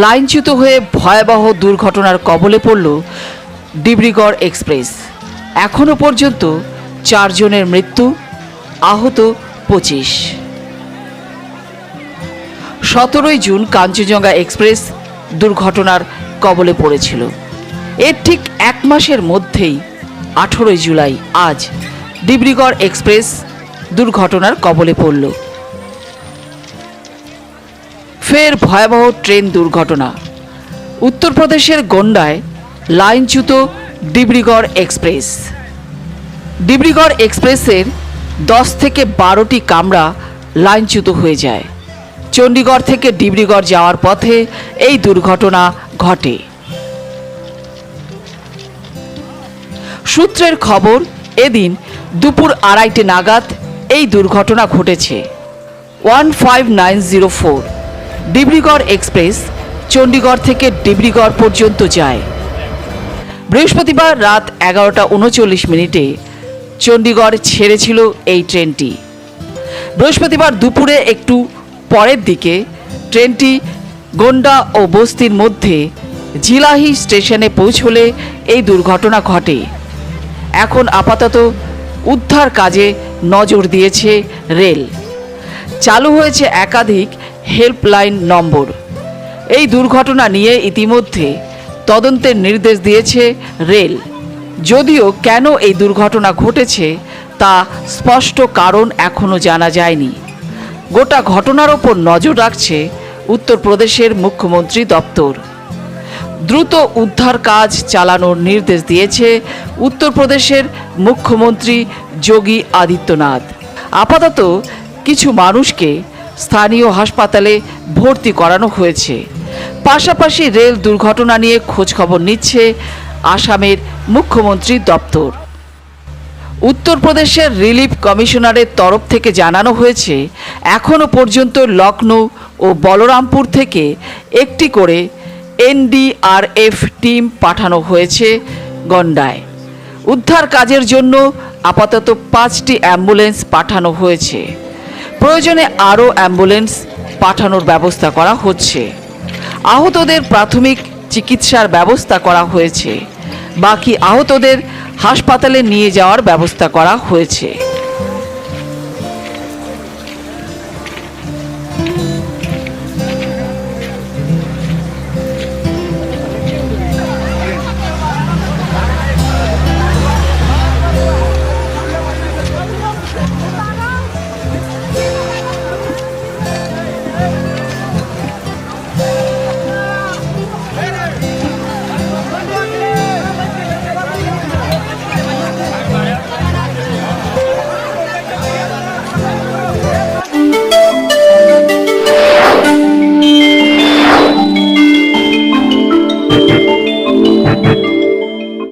লাইনচ্যুত হয়ে ভয়াবহ দুর্ঘটনার কবলে পড়ল ডিব্রুগড় এক্সপ্রেস। এখনও পর্যন্ত চারজনের মৃত্যু, আহত পঁচিশ। সতেরোই জুন কাঞ্চনজঙ্ঘা এক্সপ্রেস দুর্ঘটনার কবলে পড়েছিল। এর ঠিক এক মাসের মধ্যেই আঠেরোই জুলাই আজ ডিব্রুগড় এক্সপ্রেস দুর্ঘটনার কবলে পড়ল। ফের ভয়াবহ ট্রেন দুর্ঘটনা। উত্তরপ্রদেশের গন্ডায় লাইনচ্যুত ডিব্রুগড় এক্সপ্রেস। ডিব্রুগড় এক্সপ্রেসের দশ থেকে বারোটি কামরা লাইনচ্যুত হয়ে যায়। চণ্ডীগড় থেকে ডিব্রুগড় যাওয়ার পথে এই দুর্ঘটনা ঘটে। সূত্রের খবর, এদিন দুপুর আড়াইটে নাগাদ এই দুর্ঘটনা ঘটেছে। One five nine zero four. Dibrugarh express Chandigarh থেকে ডিব্রুগড় পর্যন্ত যায়। বৃহস্পতিবার রাত এগারোটা উনচল্লিশ মিনিটে চণ্ডীগড় ছেড়েছিল এই ট্রেনটি। বৃহস্পতিবার দুপুরে একটু পরের দিকে ট্রেনটি গন্ডা ও বস্তির মধ্যে জিলাহি স্টেশনে পৌঁছলে এই দুর্ঘটনা ঘটে। এখন আপাতত উদ্ধার কাজে নজর দিয়েছে রেল। চালু হয়েছে একাধিক হেল্পলাইন নম্বর। এই দুর্ঘটনা নিয়ে ইতিমধ্যে তদন্তের নির্দেশ দিয়েছে রেল। যদিও কেন এই দুর্ঘটনা ঘটেছে, তা স্পষ্ট কারণ এখনও জানা যায়নি। গোটা ঘটনার ওপর নজর রাখছে উত্তরপ্রদেশের মুখ্যমন্ত্রী দপ্তর। দ্রুত উদ্ধার কাজ চালানোর নির্দেশ দিয়েছে উত্তরপ্রদেশের মুখ্যমন্ত্রী যোগী আদিত্যনাথ। আপাতত কিছু মানুষকে স্থানীয় হাসপাতালে ভর্তি করানো হয়েছে। পাশাপাশি রেল দুর্ঘটনা নিয়ে খোঁজখবর নিচ্ছে আসামের মুখ্যমন্ত্রী দপ্তর। উত্তরপ্রদেশের রিলিফ কমিশনারের তরফ থেকে জানানো হয়েছে এখনও পর্যন্ত লখনৌ ও বলরামপুর থেকে একটি করে এনডিআরএফ টিম পাঠানো হয়েছে গন্ডায়। উদ্ধার কাজের জন্য আপাতত পাঁচটি অ্যাম্বুলেন্স পাঠানো হয়েছে। প্রয়োজনে আরও অ্যাম্বুলেন্স পাঠানোর ব্যবস্থা করা হচ্ছে। আহতদের প্রাথমিক চিকিৎসার ব্যবস্থা করা হয়েছে। বাকি আহতদের হাসপাতালে নিয়ে যাওয়ার ব্যবস্থা করা হয়েছে।